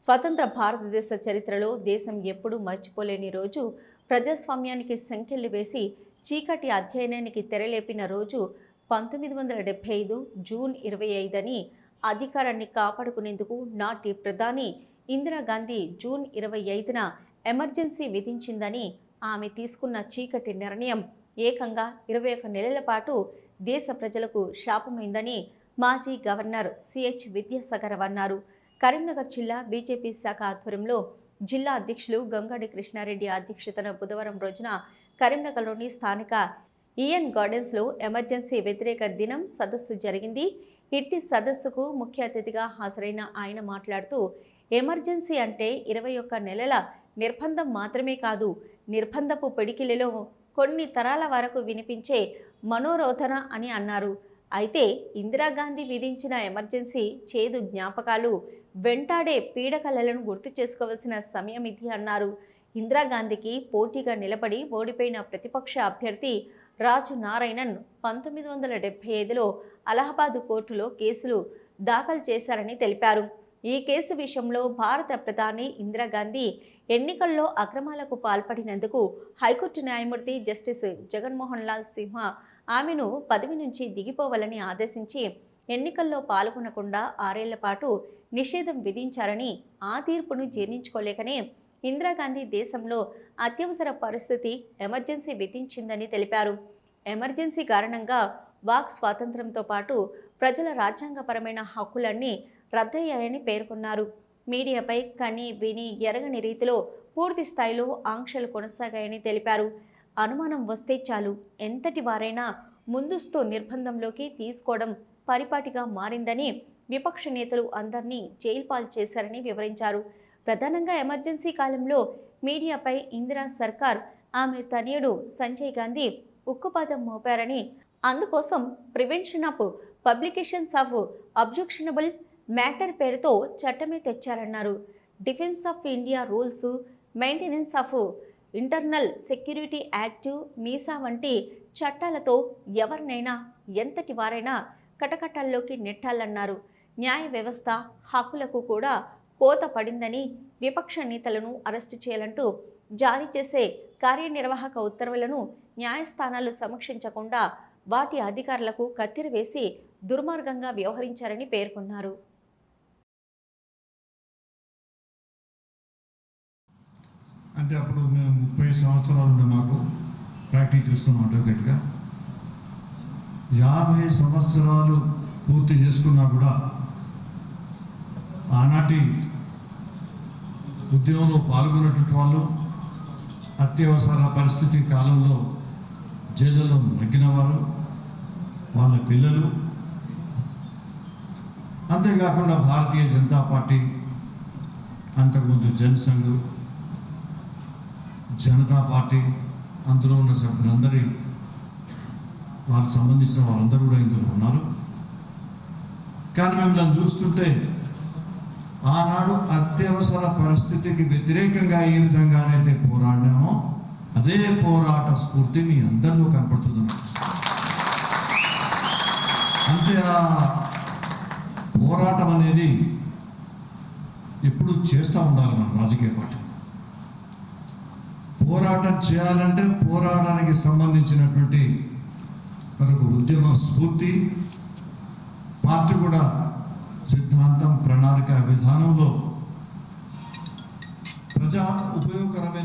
స్వతంత్ర భారతదేశ చరిత్రలో దేశం ఎప్పుడూ మర్చిపోలేని రోజు ప్రజాస్వామ్యానికి సంఖ్యలు వేసి చీకటి అధ్యయనానికి తెరలేపిన రోజు పంతొమ్మిది వందల డెబ్బై ఐదు జూన్ ఇరవై ఐదని అధికారాన్ని కాపాడుకునేందుకు నాటి ప్రధాని ఇందిరాగాంధీ జూన్ ఇరవై ఐదున ఎమర్జెన్సీ విధించిందని ఆమె తీసుకున్న చీకటి నిర్ణయం ఏకంగా ఇరవై ఒక నెలల పాటు దేశ ప్రజలకు శాపమైందని మాజీ గవర్నర్ సిహెచ్ విద్యాసాగర్ అన్నారు. కరీంనగర్ జిల్లా బీజేపీ శాఖ ఆధ్వర్యంలో జిల్లా అధ్యక్షులు గంగాడి కృష్ణారెడ్డి అధ్యక్షతన బుధవారం రోజున కరీంనగర్లోని స్థానిక ఈఎన్ గార్డెన్స్లో ఎమర్జెన్సీ వ్యతిరేక దినం సదస్సు జరిగింది. ఇట్టి సదస్సుకు ముఖ్య అతిథిగా హాజరైన ఆయన మాట్లాడుతూ ఎమర్జెన్సీ అంటే ఇరవై ఒక్క నెలల నిర్బంధం మాత్రమే కాదు నిర్బంధపు పిడికిలిలో కొన్ని తరాల వరకు వినిపించే మనోరోధన అని అన్నారు. అయితే ఇందిరాగాంధీ విధించిన ఎమర్జెన్సీ చేదు జ్ఞాపకాలు వెంటాడే పీడకలలను గుర్తు చేసుకోవాల్సిన సమయం ఇది అన్నారు. ఇందిరాగాంధీకి పోటీగా నిలబడి ఓడిపోయిన ప్రతిపక్ష అభ్యర్థి రాజు నారాయణన్ పంతొమ్మిది వందల డెబ్బై ఐదులో అలహాబాద్ కోర్టులో కేసులు దాఖలు చేశారని తెలిపారు. ఈ కేసు విషయంలో భారత ప్రధాని ఇందిరాగాంధీ ఎన్నికల్లో అక్రమాలకు పాల్పడినందుకు హైకోర్టు న్యాయమూర్తి జస్టిస్ జగన్మోహన్ లాల్ సింహ ఆమెను పదవి నుంచి దిగిపోవాలని ఆదేశించి ఎన్నికల్లో పాల్గొనకుండా ఆరేళ్ళ పాటు నిషేధం విధించారని ఆ తీర్పును జీర్ణించుకోలేకనే ఇందిరాగాంధీ దేశంలో అత్యవసర పరిస్థితి ఎమర్జెన్సీ విధించిందని తెలిపారు. ఎమర్జెన్సీ కారణంగా వాక్ స్వాతంత్రంతో పాటు ప్రజల రాజ్యాంగపరమైన హక్కులన్నీ రద్దయ్యాయని పేర్కొన్నారు. మీడియాపై కని విని ఎరగని రీతిలో పూర్తి స్థాయిలో ఆంక్షలు కొనసాగాయని తెలిపారు. అనుమానం వస్తే చాలు ఎంతటి వారైనా ముందస్తు నిర్బంధంలోకి తీసుకోవడం పరిపాటిగా మారిందని విపక్ష నేతలు అందరినీ జైలు పాలు చేశారని వివరించారు. ప్రధానంగా ఎమర్జెన్సీ కాలంలో మీడియాపై ఇందిరా సర్కార్ ఆమె తనయుడు సంజయ్ గాంధీ ఉక్కుపాదం మోపారని అందుకోసం prevention of publications of objectionable matter పేరుతో చట్టమే తెచ్చారన్నారు. Defence of India rules maintenance of internal security act MISA వంటి చట్టాలతో ఎవరినైనా ఎంతటి వారైనా కటకటాల్లోకి నెట్టాలన్నారు. న్యాయ వ్యవస్థ హక్కులకు కూడా కోత పడిందని విపక్ష నేతలను అరెస్టు చేయాలంటూ జారీ చేసే కార్యనిర్వాహక ఉత్తర్వులను న్యాయస్థానాలు సమీక్షించకుండా వాటి అధికారులకు కత్తిరి వేసి దుర్మార్గంగా వ్యవహరించారని పేర్కొన్నారు. అంటే అప్పుడు మేము ముప్పై సంవత్సరాలు మాకు ప్రాక్టీస్ చేస్తున్నాం అడ్వకేట్గా. యాభై సంవత్సరాలు పూర్తి చేసుకున్నా కూడా ఆనాటి ఉద్యమంలో పాల్గొన్నటువంటి వాళ్ళు అత్యవసర పరిస్థితి కాలంలో జైళ్ళలో మగ్గినవారు వాళ్ళ పిల్లలు. అంతేకాకుండా భారతీయ జనతా పార్టీ అంతకుముందు జనసంఘ్ జనతా పార్టీ అందులో ఉన్న సభ్యులందరి వారికి సంబంధించిన వాళ్ళందరూ కూడా ఇందులో ఉన్నారు. కానీ మిమ్మల్ని చూస్తుంటే ఆనాడు అత్యవసర పరిస్థితికి వ్యతిరేకంగా ఏ విధంగానైతే పోరాడామో అదే పోరాట స్ఫూర్తి మీ అందరిలో కనపడుతుంది అంటే ఆ పోరాటం అనేది ఎప్పుడు చేస్తూ ఉండాలి మనం రాజకీయ పార్టీ. పోరాటం చేయాలంటే పోరాటానికి సంబంధించినటువంటి మనకు ఉద్యమ స్ఫూర్తి పార్టీ కూడా సిద్ధాంతం ప్రణాళిక విధానంలో ప్రజా ఉపయోగకరమైన